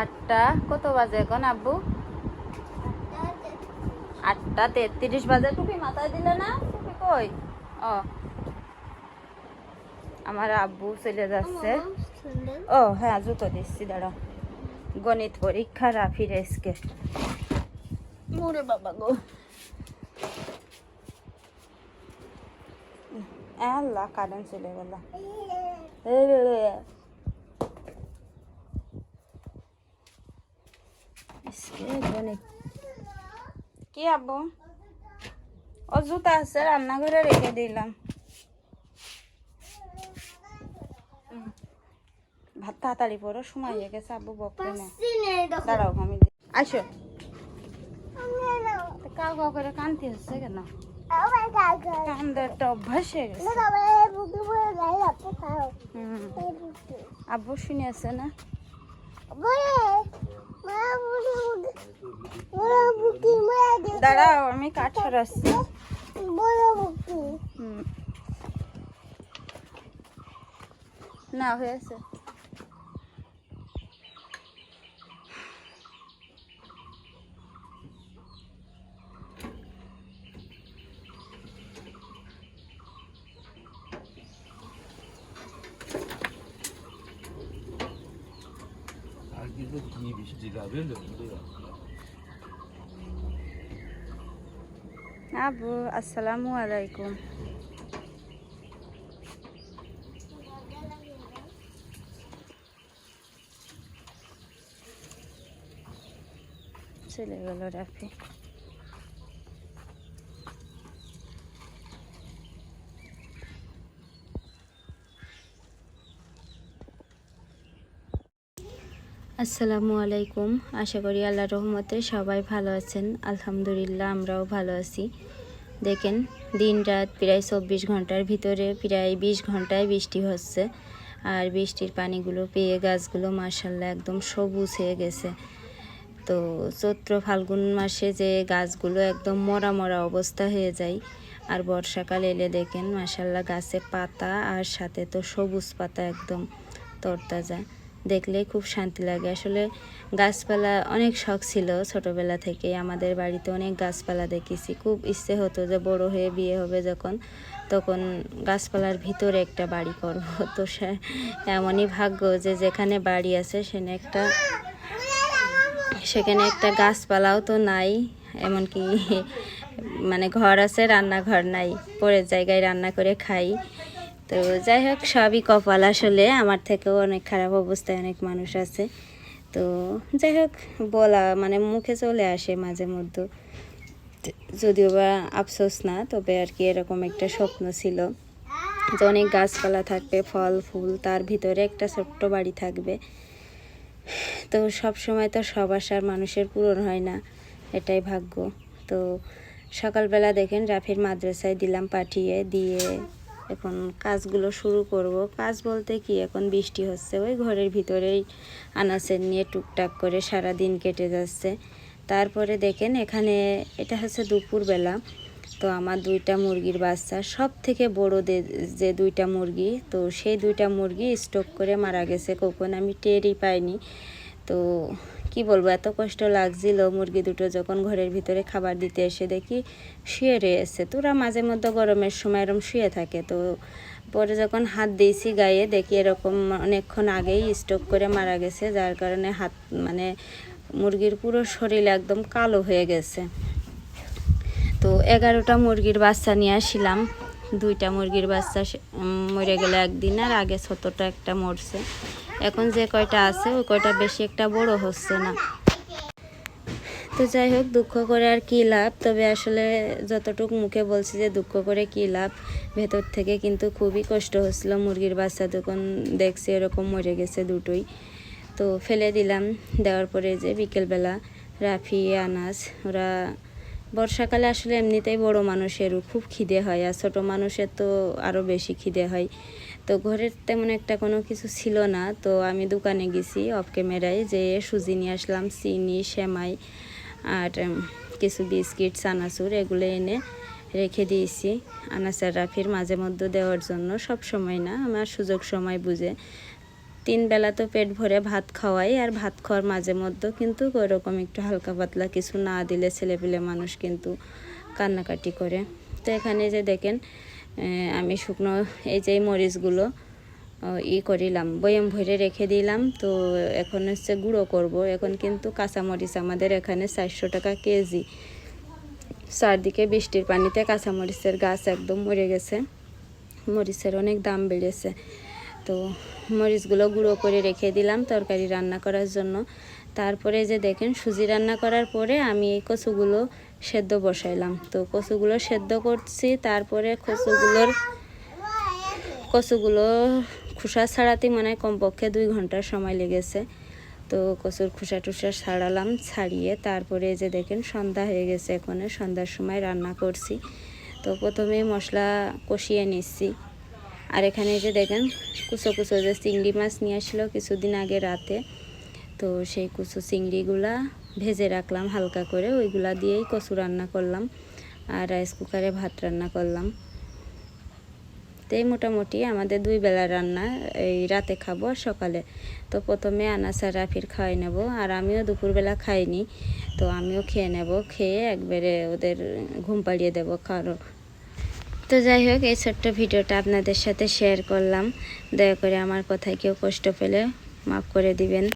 আটটা কত বাজে এখন আব্বু? আটটা তেত্রিশ বাজে। টুপি মাথায় দিলে না? টুপি কই? ও। আমার আব্বু চলে যাচ্ছে। ও হ্যাঁ জুতো দিচ্ছি দাঁড়াও। গণিত পরীক্ষা রাফি রেসকে। মোরে বাবা গো। আল্লাহ কারেন্ট চলে গেল। গণিত কি আব্বু? ও জুতা আছে রান্নাঘরে রেখে দিলাম। ভাত তাড়াতাড়ি পড়ো সময় হয়ে গেছে আব্বু বকবে না। দাঁড়াও আমি আসো। কাউ কাউ করে কান্তি হচ্ছে কেন? অভ্যাস হয়ে গেছে। আব্বু শুনে আছে না? দাঁড়াও আমি কাঠ সরাচ্ছি। হুম। না হয়েছে। আর কিন্তু কি বৃষ্টি যাবে লোকগুলো আবু আসসালামু আলাইকুম। চলে গেল রাফি আসসালামু আলাইকুম। আশা করি আল্লাহ রহমতে সবাই ভালো আছেন। আলহামদুলিল্লাহ, আমরাও ভালো আছি। দেখেন দিন রাত প্রায় চব্বিশ ঘণ্টার ভিতরে প্রায় বিশ ঘন্টায় বৃষ্টি হচ্ছে। আর বৃষ্টির পানিগুলো পেয়ে গাছগুলো মার্শাল্লাহ একদম সবুজ হয়ে গেছে। তো চৈত্র ফাল্গুন মাসে যে গাছগুলো একদম মরা মরা অবস্থা হয়ে যায়, আর বর্ষাকাল এলে দেখেন মার্শাল্লাহ গাছে পাতা আর সাথে তো সবুজ পাতা একদম তরতাজা। দেখলে খুব শান্তি লাগে। আসলে গাছপালা অনেক শখ ছিল ছোটবেলা থেকে। আমাদের বাড়িতে অনেক গাছপালা দেখেছি। খুব ইচ্ছে হতো যে বড় হয়ে বিয়ে হবে যখন, তখন গাছপালার ভিতরে একটা বাড়ি করব। তো সে এমনই ভাগ্য যে যেখানে বাড়ি আছে সেখানে একটা সেখানে একটা গাছপালাও তো নাই। এমনকি মানে ঘর আছে, রান্নাঘর নাই। পরের জায়গায় রান্না করে খাই। তো যাই হোক, সবই কপাল। আসলে আমার থেকেও অনেক খারাপ অবস্থায় অনেক মানুষ আছে। তো যাই হোক, বলা মানে মুখে চলে আসে মাঝে মধ্যে। যদিও বা আফসোস না, তবে আর কি এরকম একটা স্বপ্ন ছিল যে অনেক গাছপালা থাকবে, ফল, ফুল, তার ভিতরে একটা ছোট্ট বাড়ি থাকবে। তো সব সময় তো সব আশার মানুষের পূরণ হয় না, এটাই ভাগ্য। তো সকালবেলা দেখেন, রাফির মাদ্রাসায় দিলাম পাঠিয়ে দিয়ে এখন কাজগুলো শুরু করব। কাজ বলতে কি, এখন বৃষ্টি হচ্ছে, ওই ঘরের ভিতরেই আনাসের নিয়ে টুকটাক করে সারা দিন কেটে যাচ্ছে। তারপরে দেখেন এখানে, এটা হচ্ছে দুপুরবেলা, তো আমার দুইটা মুরগির বাচ্চা সব থেকে বড় যে দুইটা মুরগি, তো সেই দুইটা মুরগি স্টক করে মারা গেছে কখন আমি টেরই পাইনি। তো কি বলব, এত কষ্ট লাগছিল মুরগি দুটো যখন ঘরের ভিতরে খাবার দিতে এসে দেখি শুয়ে রয়েছে তোরা মাঝে মধ্যে গরমের সময় এরম শুয়ে থাকে, তো পরে যখন হাত দিয়েছি গায়ে, দেখি এরকম অনেকক্ষণ আগেই স্টক করে মারা গেছে, যার কারণে হাত মানে মুরগির পুরো শরীর একদম কালো হয়ে গেছে। তো এগারোটা মুরগির বাচ্চা নিয়ে আসছিলাম, দুইটা মুরগির বাচ্চা মরে গেলে একদিন, আর আগে ছোটটা একটা মরছে। এখন যে কয়টা আছে, ওই কয়টা বেশি একটা বড় হচ্ছে না। তো যাই হোক, দুঃখ করে আর কি লাভ? তবে আসলে যতটুকু মুখে বলছি যে দুঃখ করে কি লাভ? ভেতর থেকে কিন্তু খুবই কষ্ট হচ্ছিল। মুরগির বাচ্চা তখন দেখছি, এরকম মরে গেছে দুটোই। তো ফেলে দিলাম। দেওয়ার পরে যে বিকেলবেলা রাফি, আনাস, ওরা বর্ষাকালে আসলে এমনিতেই বড় মানুষেরও খুব খিদে হয়। আর ছোটো মানুষের তো আরও বেশি খিদে হয়। তো ঘরের তেমন একটা কোনো কিছু ছিল না। তো আমি দোকানে গেছি অফ ক্যামেরায় যে সুজি নিয়ে আসলাম, চিনি, সেমাই আর কিছু বিস্কিট, চানাচুর এগুলো এনে রেখে দিয়েছি। আনাসার রাফির মাঝে মধ্যে দেওয়ার জন্য সব সময় না, আমার সুযোগ সময় বুঝে। তিন বেলা তো পেট ভরে ভাত খাওয়াই আর ভাত খাওয়ার মাঝে মধ্যে কিন্তু ওরকম একটু হালকা পাতলা কিছু না দিলে ছেলেপিলে মানুষ কিন্তু কান্নাকাটি করে। তো এখানে যে দেখেন আমি শুকনো এই যে মরিচগুলো ই করিলাম, বয়াম ভরে রেখে দিলাম। তো এখন হচ্ছে গুঁড়ো করব। এখন কিন্তু কাঁচামরিচ আমাদের এখানে চারশো টাকা কেজি। চারদিকে বৃষ্টির পানিতে কাঁচামরিচের গাছ একদম মরে গেছে। মরিচের অনেক দাম বেড়েছে। তো মরিচগুলো গুঁড়ো করে রেখে দিলাম তরকারি রান্না করার জন্য। তারপরে যে দেখেন, সুজি রান্না করার পরে আমি এই কচুগুলো সেদ্ধ বসাইলাম। তো কচুগুলো সেদ্ধ করছি, তারপরে কচুগুলোর কচুগুলো খোসা ছাড়াতে মানে কমপক্ষে দুই ঘণ্টার সময় লেগেছে। তো কচুর খোসা টুসা ছাড়ালাম, ছাড়িয়ে তারপরে যে দেখেন সন্ধ্যা হয়ে গেছে এখন, সন্ধ্যার সময় রান্না করছি। তো প্রথমে মশলা কষিয়ে নিচ্ছি। আর এখানে যে দেখেন কুচো কুচো যে চিংড়ি মাছ নিয়ে আসলো কিছুদিন আগে রাতে, তো সেই কুচো চিংড়িগুলা ভেজে রাখলাম হালকা করে, ওইগুলা দিয়েই কচু রান্না করলাম আর রাইস কুকারে ভাত রান্না করলাম। তো এই মোটামুটি আমাদের দুই বেলা রান্না, এই রাতে খাব আর সকালে। তো প্রথমে আনাসার রাফির খাওয়াই নেব, আর আমিও দুপুরবেলা খাইনি, তো আমিও খেয়ে নেব, খেয়ে একবারে ওদের ঘুম পাড়িয়ে দেবো কারও তো যাই হোক, এই ছোট্ট ভিডিওটা আপনাদের সাথে শেয়ার করলাম। দয়া করে আমার কথায় কেউ কষ্ট পেলে মাফ করে দিবেন।